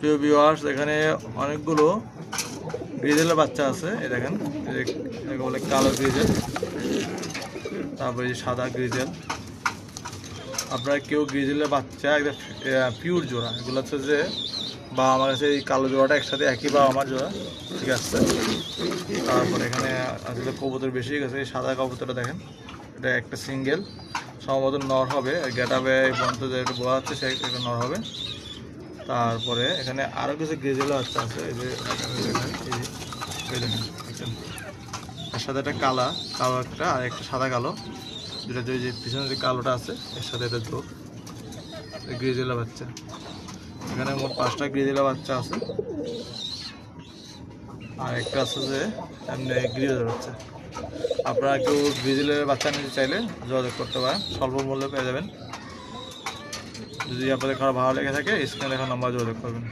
প্রিয় ভিউয়ার্স এখানে অনেকগুলো গ্রিজেলের বাচ্চা আছে। এই দেখেন বলে কালো গ্রিজেল তারপরে যে সাদা গ্রিজেল আপনারা কেউ গ্রিজেলের বাচ্চা একদম পিওর জোড়া। এগুলো হচ্ছে যে বা আমার কাছে এই কালো জোড়াটা একসাথে একই বা আমার জোড়া, ঠিক আছে? তারপরে এখানে আসলে কবুতর বেশি গেছে, এই সাদা কবুতরটা দেখেন, এটা একটা সিঙ্গেল সম্ভবত নর হবে গেটাবে এই পর্যন্ত যে একটু বোঝা যাচ্ছে সে একটা নর হবে। তারপরে এখানে আরও কিছু গ্রেজেলও বাচ্চা আছে এই যে? এর সাথে একটা কালা, কালো একটা, আর একটা সাদা কালো। যেটা যে পিছনে যে কালোটা আছে, এর সাথে এটা যোগ। গ্রেজেলা বাচ্চা। এখানে মোট পাঁচটা গ্রেজেলা বাচ্চা আছে। আর একটা আছে যে, এমনি গ্রিজেলের বাচ্চা। আপনারা কেউ গ্রিজেলের বাচ্চা নিতে চাইলে যোগাযোগ করতে পারেন। স্বল্প মূল্যে পেয়ে যাবেন। যদি আপনাদের খারাপ ভালো লেগে থাকে স্ক্রিনে লেখা নাম্বার যোগাযোগ করবেন।